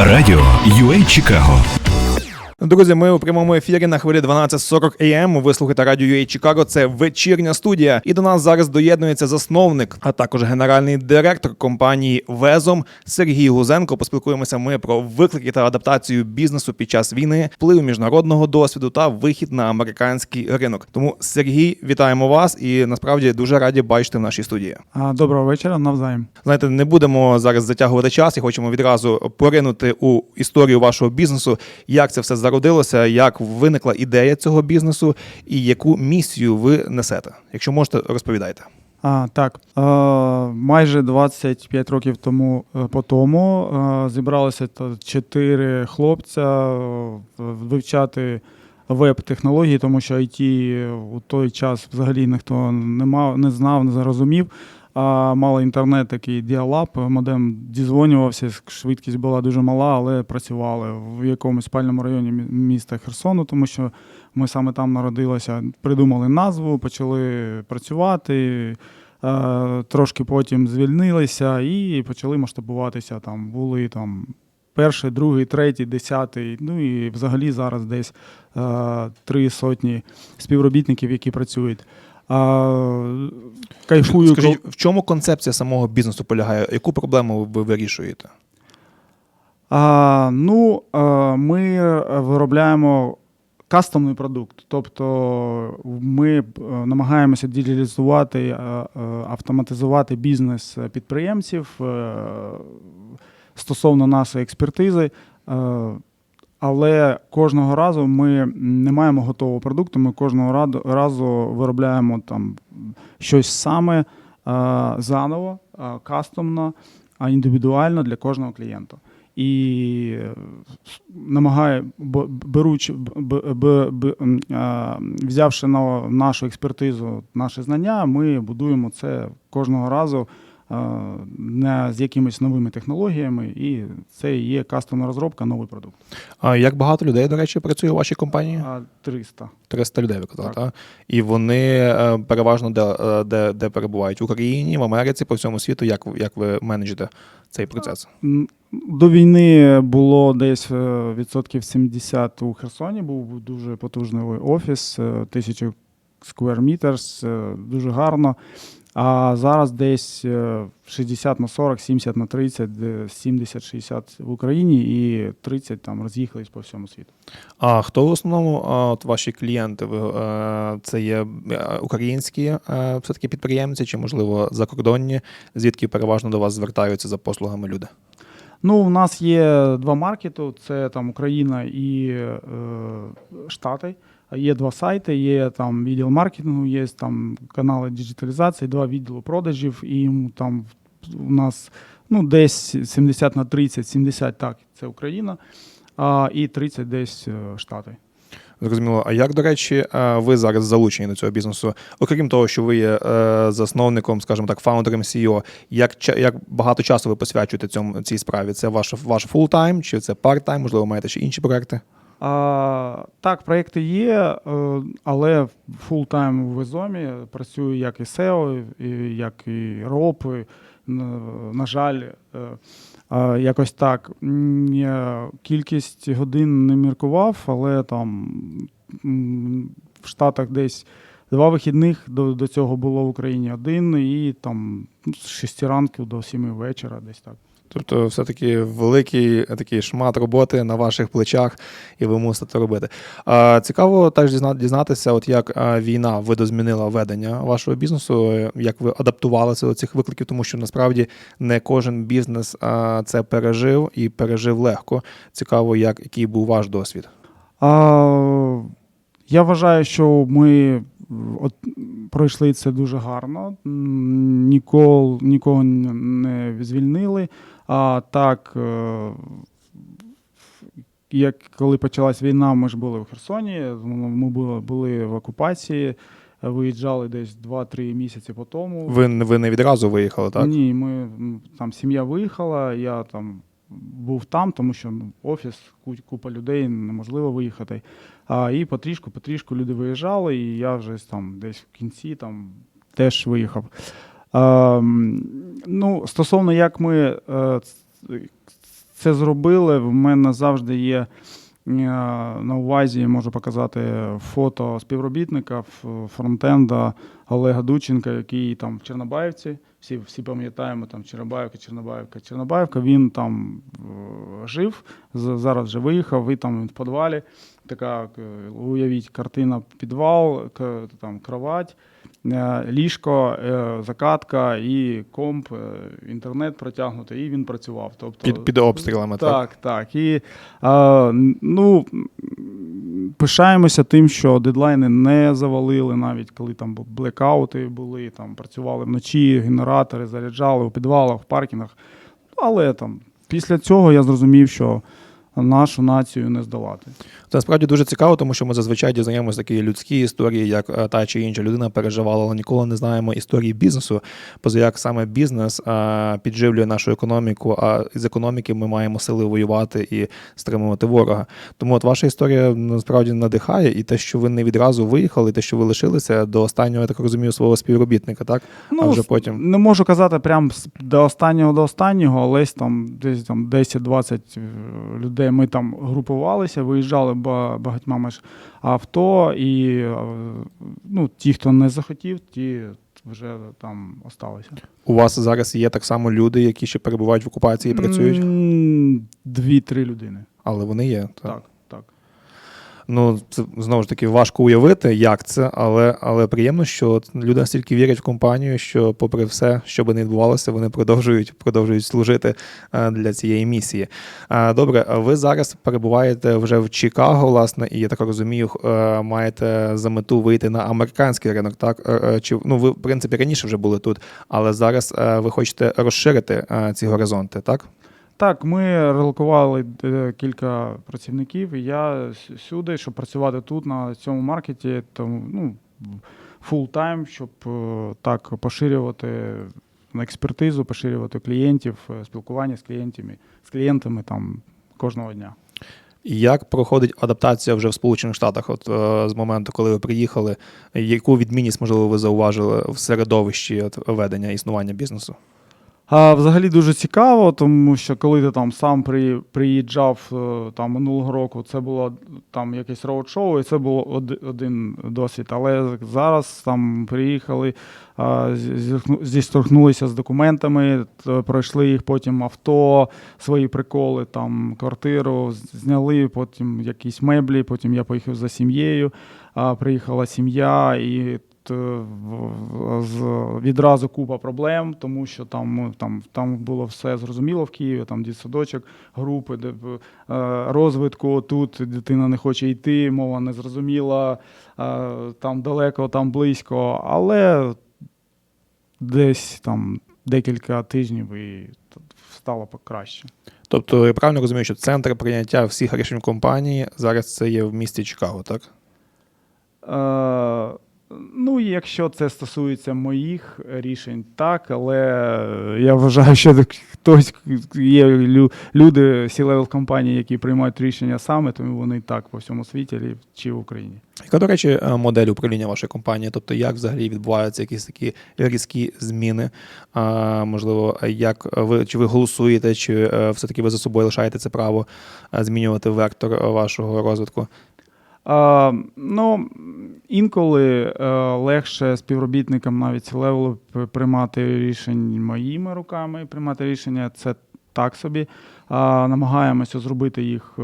Радіо UA Чикаго. Друзі, ми у прямому ефірі на хвилі 12.40 АМ. Ви слухаєте радіо UA Чикаго. Це вечірня студія. І до нас зараз доєднується засновник, а також генеральний директор компанії Везом Сергій Гузенко. Поспілкуємося ми про виклики та адаптацію бізнесу під час війни, вплив міжнародного досвіду та вихід на американський ринок. Тому Сергій, вітаємо вас і насправді дуже раді бачити в нашій студії. А, Доброго вечора, навзаєм. Знаєте, не будемо зараз затягувати час і хочемо відразу поринути у історію вашого бізнесу, як це все зародилося, як виникла ідея цього бізнесу і яку місію ви несете. Якщо можете, розповідайте. А, так, е, майже 25 років тому е, по тому е, зібралося та чотири хлопця е, вивчати веб-технології, тому що IT у той час взагалі ніхто не мав, не знав, не зрозумів. А мало інтернет, такий діалап, модем дізвонювався, швидкість була дуже мала, але працювали в якомусь спальному районі міста Херсону, тому що ми саме там народилися. Придумали назву, почали працювати. е, Трошки потім звільнилися і почали масштабуватися. Там були там перший, другий, третій, десятий. Ну і взагалі зараз десь е, три сотні співробітників, які працюють. А, кайфую, Скажіть, в чому концепція самого бізнесу полягає? Яку проблему ви вирішуєте? А, ну, а, ми виробляємо кастомний продукт. Тобто ми е, намагаємося діджиталізувати, е, е, автоматизувати бізнес підприємців стосовно нашої експертизи. Але кожного разу ми не маємо готового продукту. Ми кожного разу виробляємо там щось саме е, заново, е, кастомно, індивідуально для кожного клієнта. І е, намагає, беручи, б- б- б- а, взявши на нашу експертизу, наші знання, ми будуємо це кожного разу е, не з якимись новими технологіями, і це є кастомна розробка, новий продукт. А як багато людей, до речі, працює у вашій компанії? 300. 300 людей, ви казали, Так. так? І вони е, переважно де, е, де, де перебувають? В Україні, в Америці, по всьому світу. Як, як ви менеджите цей процес? До війни було десь е, відсотків 70 у Херсоні. Був дуже потужний офіс, е, тисячу square meters, е, дуже гарно. А зараз десь е, 60 на 40, 70 на 30, де 70-60 в Україні і 30 там роз'їхались по всьому світу. А хто в основному от ваші клієнти? Е, це є е, українські е, все-таки підприємці, чи, можливо, закордонні, звідки переважно до вас звертаються за послугами люди? Ну, у нас є два маркету: це там Україна і е, Штати. Є два сайти, є там відділ маркетингу, є там канали діджиталізації, два відділи продажів, і там у нас ну, десь 70 на 30, 70 так, це Україна, а, і 30 десь е, Штати. Зрозуміло. А як, до речі, е, ви зараз залучені до цього бізнесу? Окрім того, що ви є е, засновником, скажімо так, фаундером CEO, як, як багато часу ви посвячуєте цьому цій справі? Це ваш, ваш фултайм, чи це парт-тайм, можливо, маєте ще інші проекти? А, так, проєкти є, е, але фултайм в Ізомі працюю як і SEO, і як і РОП. На жаль, е, якось так. Кількість годин не міркував, але там в Штатах десь два вихідних до, до цього було в Україні один, і там з 6 ранку до 7 вечора, десь так. Тобто, все-таки великий е, такий шмат роботи на ваших плечах, і ви мусите це робити. Цікаво теж дізнатися, от як а, війна видозмінила ведення вашого бізнесу, е, як ви адаптувалися до цих викликів, тому що насправді не кожен бізнес це пережив і пережив легко. Цікаво, як який був ваш досвід. А, я вважаю, що ми от, пройшли це дуже гарно. Нікол, нікого не звільнили. А так, е, як коли почалась війна, ми ж були в Херсоні, ми були, в окупації, виїжджали десь 2-3 місяці по тому. Ви, не- ви не відразу виїхали, так? Ні, ми там сім'я виїхала, я там був там, тому що ну, офіс, ку- купа людей, неможливо виїхати. А, і потрішку, потрішку люди виїжджали, і я вже там десь в кінці там теж виїхав. А, м, ну, стосовно як ми е, це зробили. В мене завжди є е, на увазі, можу показати фото співробітника фронтенда Олега Дученка, який там в Чорнобаївці. Всі, всі пам'ятаємо там Чорнобаївка, Чорнобаївка, Чорнобаївка. Він там е, жив, зараз вже виїхав, і там він в підвалі. Така, уявіть, картина підвал, там кровать, ліжко, е, закатка і комп, е, інтернет протягнутий, і він працював. Тобто, Під, під обстрілами, так? так, так. І ну, пишаємося тим, що дедлайни не завалили, навіть коли там блекаути були, там працювали вночі, генератори заряджали у підвалах, в паркінгах. Але там після цього я зрозумів, що нашу націю не здолати. Це насправді дуже цікаво, тому що ми зазвичай дізнаємося такі людські історії, як е, та чи інша людина переживала, але ніколи не знаємо історії бізнесу, поза як саме бізнес е, підживлює нашу економіку, а з економіки ми маємо сили воювати і стримувати ворога. Тому от ваша історія насправді надихає, і те, що ви не відразу виїхали, і те, що ви лишилися до останнього, я так розумію, свого співробітника, так? а вже потім. Не можу казати прям до останнього до останнього, але там десь там 10-20 е, людей ми там групувалися, виїжджали ба- багатьма ж авто, і е, ну, ті, хто не захотів, ті вже там осталися. У вас зараз є так само люди, які ще перебувають в окупації і працюють, Дві-три людини. але вони є. Так, так. Ну, це знову ж таки важко уявити, як це, але, але приємно, що люди настільки вірять в компанію, що, попри все, що би не відбувалося, вони продовжують, продовжують служити е, для цієї місії. Е, Добре, ви зараз перебуваєте вже в Чикаго, власне, і я так розумію, е, маєте за мету вийти на американський ринок. Так чи ну ви в принципі раніше вже були тут, але зараз ви хочете розширити ці горизонти, так? Так, ми релокували е, кілька працівників, і я сюди, щоб працювати тут, на цьому маркеті, тому ну, full time, щоб е, так поширювати експертизу, поширювати клієнтів, е, спілкування з клієнтами, з клієнтами там кожного дня. Як проходить адаптація вже в Сполучених Штатах? От з моменту, коли ви приїхали, яку відмінність, можливо, ви зауважили в середовищі от, ведення існування бізнесу? А взагалі дуже цікаво, тому що коли ти там сам при, приїжджав е, там минулого року, це було там якесь роуд-шоу, і це було оди- один досвід. Але зараз там приїхали, а, зіштовхнулися з документами, пройшли їх потім авто, свої приколи, там квартиру, зняли, потім якісь меблі, потім я поїхав за сім'єю, приїхала сім'я і. З- відразу купа проблем, тому що там, там, там було все зрозуміло в Києві, там дітсадочок, групи, де е, розвитку тут дитина не хоче йти, мова не зрозуміла, е, там далеко, там близько, але десь там декілька тижнів і стало покраще. Тобто, я правильно розумію, що центр прийняття всіх рішень компанії зараз це є в місті Чикаго, так? Ну, якщо це стосується моїх рішень, так, але я вважаю, що хтось є лю- люди C-level компанії, які приймають рішення саме, тому вони так по всьому світі чи в Україні. Яка, до речі, е, модель управління вашої компанії? Тобто, як взагалі відбуваються якісь такі різкі зміни? А, можливо, як ви чи ви голосуєте, чи е, все-таки ви за собою лишаєте це право е, змінювати вектор вашого розвитку? Ну, інколи е, легше співробітникам навіть левелу приймати рішень моїми руками, приймати рішення це так собі. Намагаємося зробити їх е,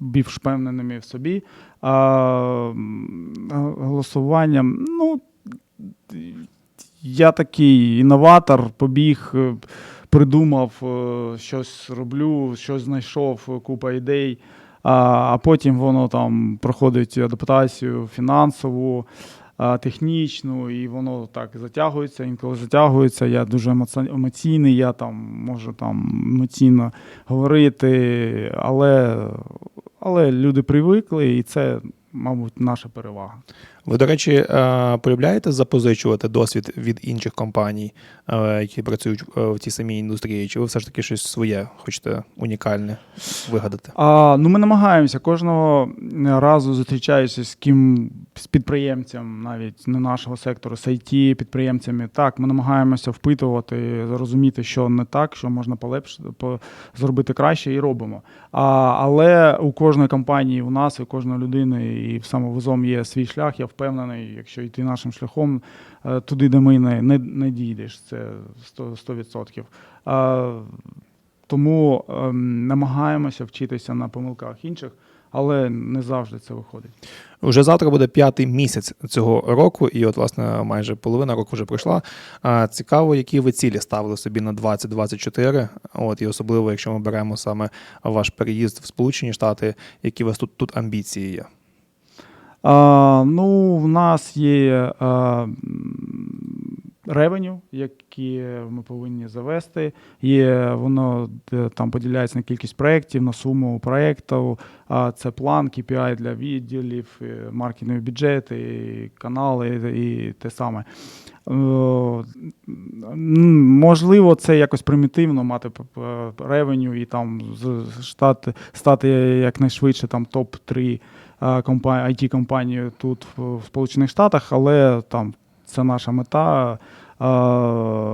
більш впевненими в собі. Голосуванням, ну, я такий інноватор, побіг, е, придумав, щось роблю, щось знайшов, купа ідей. А, потім воно там проходить адаптацію фінансову, технічну, і воно так затягується. Інколи затягується. Я дуже емоці- емоційний, я там можу там емоційно говорити, але, але люди привикли, і це, мабуть, наша перевага. Ви, до речі, е, полюбляєте запозичувати досвід від інших компаній, е, які працюють е, в тій самій індустрії, чи ви все ж таки щось своє хочете унікальне вигадати? А, ну, ми намагаємося кожного разу зустрічаюся з ким з підприємцем, навіть не нашого сектору, з it підприємцями. Так, ми намагаємося впитувати, зрозуміти, що не так, що можна полепшити, по, зробити краще, і робимо. А, але у кожної компанії, у нас, у кожної людини, і самовизом є свій шлях. Я впевнений, якщо йти нашим шляхом, е, туди, де ми не, не, не дійдеш, це 100%. 100%. А, тому ем, намагаємося вчитися на помилках інших, але не завжди це виходить. Вже завтра буде п'ятий місяць цього року, і от, власне, майже половина року вже пройшла. Цікаво, які ви цілі ставили собі на 2024. От, і особливо, якщо ми беремо саме ваш переїзд в Сполучені Штати, які у вас тут, тут амбіції є. А, ну, в нас є а, ревеню, які ми повинні завести. Є воно там поділяється на кількість проєктів, на суму проєктів. Це план, KPI для відділів, е, маркетингові бюджети, канали і те саме. Е, Можливо, це якось примітивно мати ревеню і там стати, стати якнайшвидше там топ-3 it компанію тут в Сполучених Штатах, але там це наша мета.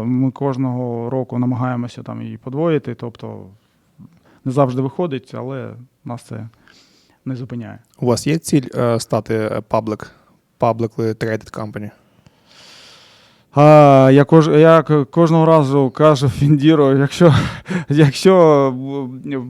Ми кожного року намагаємося там її подвоїти, тобто не завжди виходить, але нас це не зупиняє. У вас є ціль е, стати public, publicly traded company? А, я, кож, я кожного разу кажу Фіндіро, якщо, якщо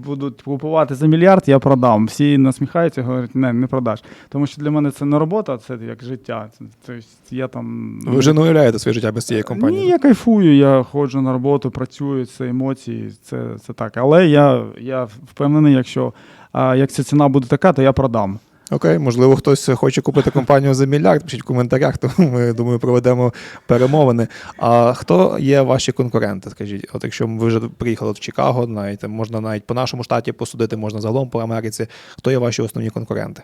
будуть купувати за мільярд, я продам. Всі насміхаються, говорять, не, не продаш. Тому що для мене це не робота, це як життя. Тобто я там. Ви вже не уявляєте своє життя без цієї компанії? Ні, я кайфую, я ходжу на роботу, працюю, це емоції, це, це так. Але я, я впевнений, якщо а, як ця ціна буде така, то я продам. Окей, можливо, хтось хоче купити компанію за мільярд. Пишіть в коментарях, то ми думаю, проведемо перемовини. А хто є ваші конкуренти? Скажіть, от якщо ви вже приїхали в Чикаго, навіть можна навіть по нашому штаті посудити, можна загалом по Америці. Хто є ваші основні конкуренти?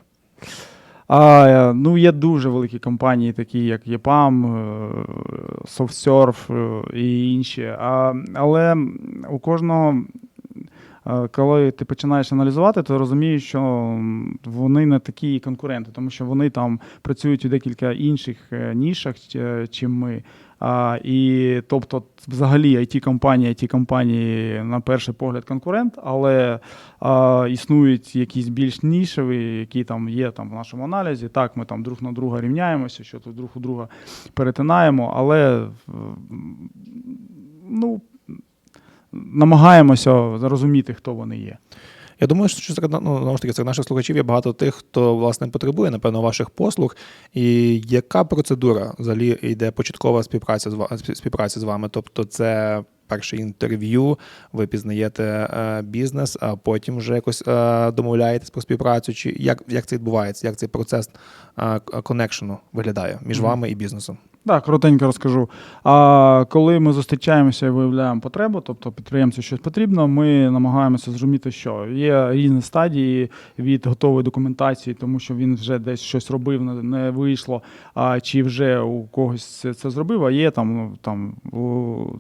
А, е, ну, є дуже великі компанії, такі як EPAM, е, SoftSurf е, і інші. А, але у кожного, коли ти починаєш аналізувати, то розумієш, що вони не такі конкуренти, тому що вони там працюють у декілька інших е, нішах, е, чим ми. А, і тобто, взагалі, it компанії it компанії на перший погляд конкурент, але а, існують якісь більш нішеві, які там є там в нашому аналізі. Так, ми там друг на друга рівняємося, що тут друг у друга перетинаємо, але ну, намагаємося зрозуміти, хто вони є. Я думаю, що серед, ну, знову ж таки, серед наших слухачів є багато тих, хто власне потребує, напевно, ваших послуг. І яка процедура взагалі йде початкова співпраця з співпраця з вами? Тобто, це перше інтерв'ю, ви пізнаєте е, бізнес, а потім вже якось е, домовляєтесь про співпрацю. Чи як, як це відбувається? Як цей процес е, коннекшену виглядає між Мгм. вами і бізнесом? Так, коротенько розкажу. А коли ми зустрічаємося і виявляємо потребу, тобто підприємцю щось потрібно, ми намагаємося зрозуміти, що є різні стадії від готової документації, тому що він вже десь щось робив, не- вийшло, а чи вже у когось це, зробив, а є там, ну, там,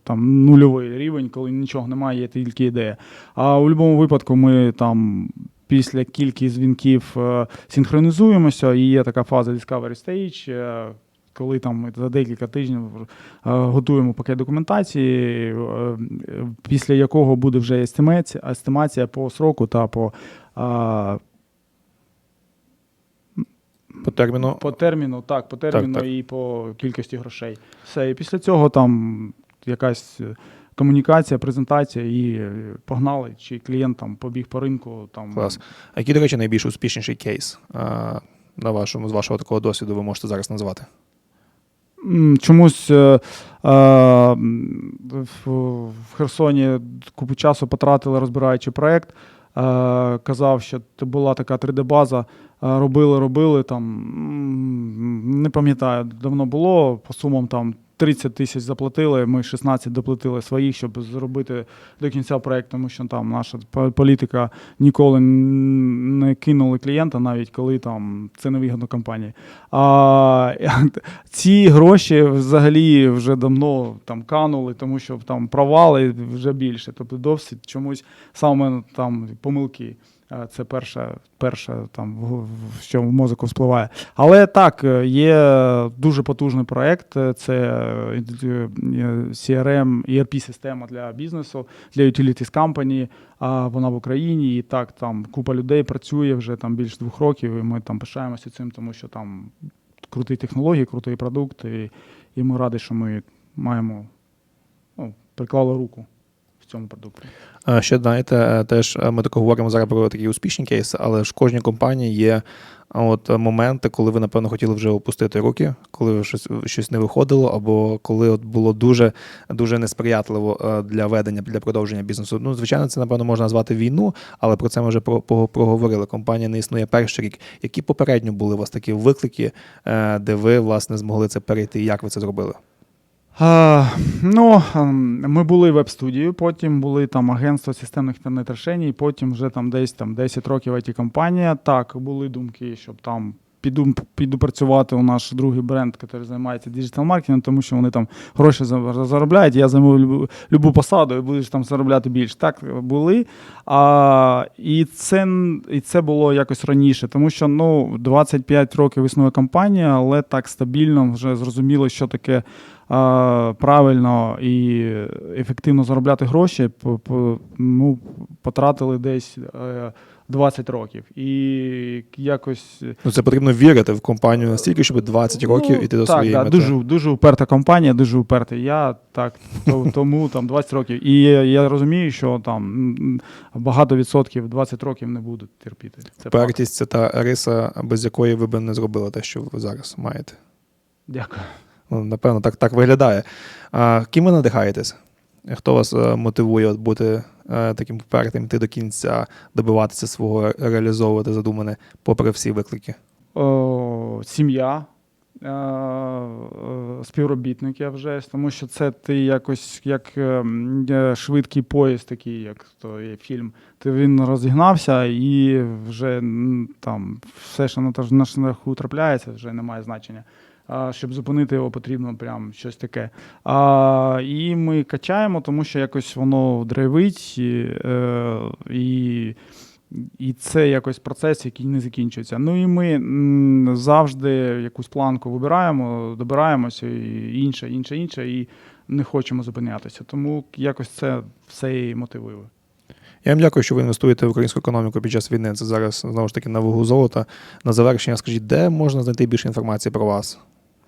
там нульовий рівень, коли нічого немає, є тільки ідея. А у будь-якому випадку ми там. Після кількох дзвінків е, синхронізуємося, і є така фаза Discovery Stage, е, коли там за декілька тижнів е, готуємо пакет документації, е, після якого буде вже естимація, естимація по сроку та по, е, По терміну по терміну, так, по терміну так. і по кількості грошей. Все. І після цього там якась комунікація, презентація і погнали, чи клієнт там побіг по ринку. Там, Клас. А який, до речі, найбільш успішніший кейс е, на вашому з вашого такого досвіду ви можете зараз назвати? Чомусь е, е, в, Херсоні купу часу потратили, розбираючи проєкт. Е, казав, що була така 3D-база. Е, робили, робили там. Не пам'ятаю, давно було, по сумам там 30 тисяч заплатили, ми 16 доплатили своїх, щоб зробити до кінця проект, тому що там наша політика ніколи не кинули клієнта, навіть коли там це невигідно компанії. А ці гроші взагалі вже давно там канули, тому що там провали вже більше. Тобто досить чомусь саме там помилки. Е, Це перше, перше там, що в мозку вспливає. Але так, е, є дуже потужний проект. е, Це CRM, ERP-система для бізнесу, для utilities company. А вона в Україні. І так, там купа людей працює вже там більше двох років. І ми там пишаємося цим, тому що там круті технології, крутий продукт. І, і ми раді, що ми маємо ну, приклали руку цьому продукті. Е, Ще знаєте, е, теж е, ми тако говоримо зараз про такі успішні кейси, але ж кожній компанії є от моменти, коли ви, напевно, хотіли вже опустити руки, коли щось, щось не виходило, або коли от було дуже, дуже несприятливо для ведення, для продовження бізнесу. Ну, звичайно, це, напевно, можна назвати війну, але про це ми вже проговорили. Компанія не існує перший рік. Які попередньо були у вас такі виклики, де ви, власне, змогли це перейти? Як ви це зробили? Ну, ем, ми були веб-студією, потім були там агентство системних інтернет-рішень, і потім вже там десь там 10 років it компанія Так, були думки, щоб там піду, піду працювати у наш другий бренд, який займається діджитал-маркетингом, тому що вони там гроші заробляють. Я займу любу, любу посаду і будеш там заробляти більше. Так, були. А, і, це, і це було якось раніше, тому що ну, 25 років існує компанія, але так стабільно вже зрозуміло, що таке правильно і ефективно заробляти гроші, ну, потратили десь е, 20 років. І якось. Ну, це потрібно вірити в компанію настільки, щоб 20 років іти до Ну, так, своєї да, мети. дуже, дуже уперта компанія, дуже уперта. Я так, то- тому там 20 років. І я розумію, що там багато відсотків 20 років не будуть терпіти. Це факт. Впертість це та риса, без якої ви б не зробили те, що ви зараз маєте. Дякую. Ну, напевно, так, так виглядає. А, ким ви надихаєтесь? Хто вас е, мотивує бути е, таким впертим, йти до кінця, добиватися свого, реалізовувати задумане, попри всі виклики? О, сім'я, е, співробітники вже, тому що це ти якось як швидкий поїзд, такий, як то є фільм. Ти він розігнався і вже там все, що на шляху трапляється, вже не має значення. Щоб зупинити його, потрібно прям щось таке. А, і ми качаємо, тому що якось воно драйвить, і, е, і і це якось процес, який не закінчується. Ну і ми завжди якусь планку вибираємо, добираємося, і інше, інше, інше, і не хочемо зупинятися. Тому якось це все і мотивує. Я вам дякую, що ви інвестуєте в українську економіку під час війни. Це зараз знову ж таки на вагу золота. На завершення скажіть, де можна знайти більше інформації про вас,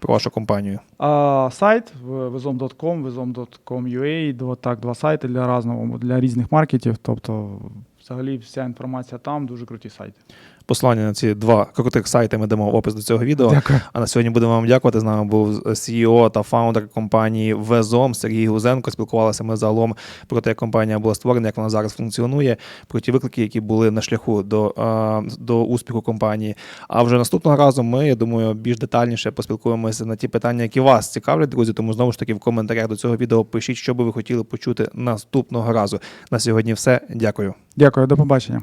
про вашу компанію? А, сайт vizom.com, vizom.com.ua, два, так, два сайти для разного для різних маркетів. Тобто, взагалі, вся інформація там, дуже круті сайти. Посилання на ці два крутих сайти ми дамо в опис до цього відео. Дякую. А на сьогодні будемо вам дякувати. З нами був CEO та фаундер компанії Везом Сергій Гузенко. Спілкувалися ми загалом про те, як компанія була створена, як вона зараз функціонує, про ті виклики, які були на шляху до, до успіху компанії. А вже наступного разу ми, я думаю, більш детальніше поспілкуємося на ті питання, які вас цікавлять, друзі. Тому знову ж таки в коментарях до цього відео пишіть, що би ви хотіли почути наступного разу. На сьогодні все. Дякую. Дякую, до побачення.